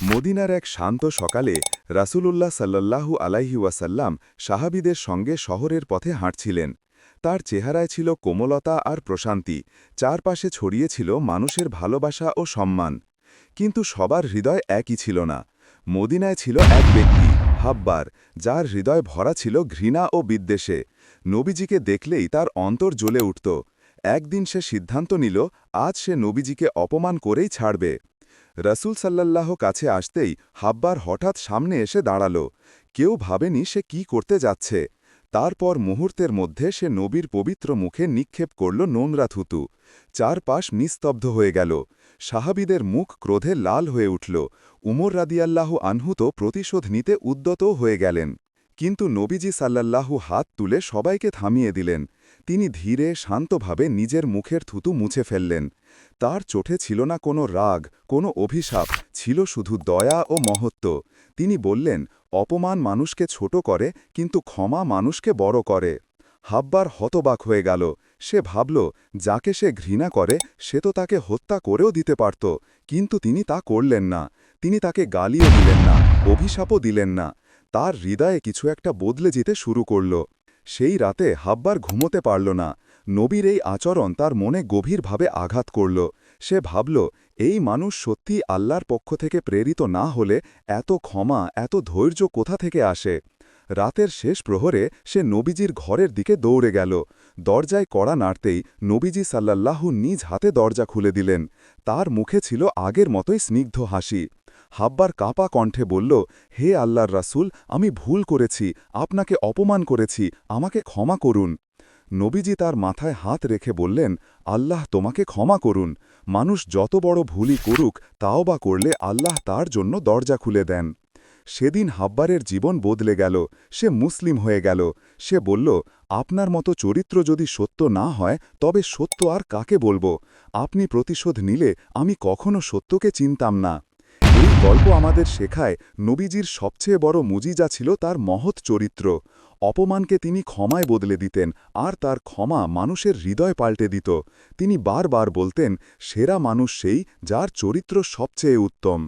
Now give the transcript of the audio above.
মদিনার এক শান্ত সকালে রাসূলুল্লাহ সাল্লাল্লাহু আলাইহি ওয়াসাল্লাম সাহাবিদের সঙ্গে শহরের পথে হাঁটছিলেন। তার চেহারায় ছিল কোমলতা আর প্রশান্তি, চারপাশে ছড়িয়েছিল মানুষের ভালোবাসা ও সম্মান। কিন্তু সবার হৃদয় একই ছিল না। মদিনায় ছিল এক ব্যক্তি, হাব্বার, যার হৃদয় ভরা ছিল ঘৃণা ও বিদ্বেষে। নবীজিকে দেখলেই তার অন্তর জ্বলে উঠত। একদিন সে সিদ্ধান্ত নিল, আজ সে নবীজিকে অপমান করেই ছাড়বে। রসুল সাল্লাল্লাহ কাছে আসতেই হাব্বার হঠাৎ সামনে এসে দাঁড়াল। কেউ ভাবেনি সে কি করতে যাচ্ছে। তারপর মুহূর্তের মধ্যে সে নবীর পবিত্র মুখে নিক্ষেপ করল নোংরা থুতু। চারপাশ নিস্তব্ধ হয়ে গেল। সাহাবিদের মুখ ক্রোধে লাল হয়ে উঠল। উমর রাদিয়াল্লাহু আনহু তো প্রতিশোধ নিতে উদ্যতও হয়ে গেলেন। কিন্তু নবীজি সাল্লাল্লাহু হাত তুলে সবাইকে থামিয়ে দিলেন। তিনি ধীরে, শান্তভাবে নিজের মুখের থুতু মুছে ফেললেন। তার চোটে ছিল না কোনো রাগ, কোনো অভিশাপ, ছিল শুধু দয়া ও মহত্ব। তিনি বললেন, অপমান মানুষকে ছোট করে, কিন্তু ক্ষমা মানুষকে বড় করে। হাব্বার হতবাক হয়ে গেল। সে ভাবল, যাকে সে ঘৃণা করে, সে তো তাকে হত্যা করেও দিতে পারত। কিন্তু তিনি তা করলেন না। তিনি তাকে গালিও দিলেন না, অভিশাপও দিলেন না। তার হৃদয়ে কিছু একটা বদলে যেতে শুরু করল। সেই রাতে হাব্বার ঘুমোতে পারল না। নবীর এই আচরণ তার মনে গভীরভাবে আঘাত করল। সে ভাবল, এই মানুষ সত্যি আল্লাহর পক্ষ থেকে প্রেরিত না হলে এত ক্ষমা, এত ধৈর্য কোথা থেকে আসে? রাতের শেষ প্রহরে সে নবীজির ঘরের দিকে দৌড়ে গেল। দরজায় কড়া নাড়তেই নবীজি সাল্লাল্লাহু নিজ হাতে দরজা খুলে দিলেন। তার মুখে ছিল আগের মতোই স্নিগ্ধ হাসি। হাব্বার কাপা কণ্ঠে বলল, হে আল্লাহর রাসূল, আমি ভুল করেছি, আপনাকে অপমান করেছি, আমাকে ক্ষমা করুন। নবীজি তার মাথায় হাত রেখে বললেন, আল্লাহ তোমাকে ক্ষমা করুন। মানুষ যত বড় ভুলই করুক, তাও বা করলে আল্লাহ তার জন্য দরজা খুলে দেন। সেদিন হাব্বারের জীবন বদলে গেল, সে মুসলিম হয়ে গেল। সে বলল, আপনার মতো চরিত্র যদি সত্য না হয়, তবে সত্য আর কাকে বলব? আপনি প্রতিশোধ নিলে আমি কখনো সত্যকে চিনতাম না। এই গল্প আমাদের শেখায় নবীজির সবচেয়ে বড় মুজিজা ছিল তার মহৎ চরিত্র। অপমানকে তিনি ক্ষমায় বদলে দিতেন আর তার ক্ষমা মানুষের হৃদয় পাল্টে দিত। তিনি বারবার বলতেন, সেরা মানুষ সেই যার চরিত্র সবচেয়ে উত্তম।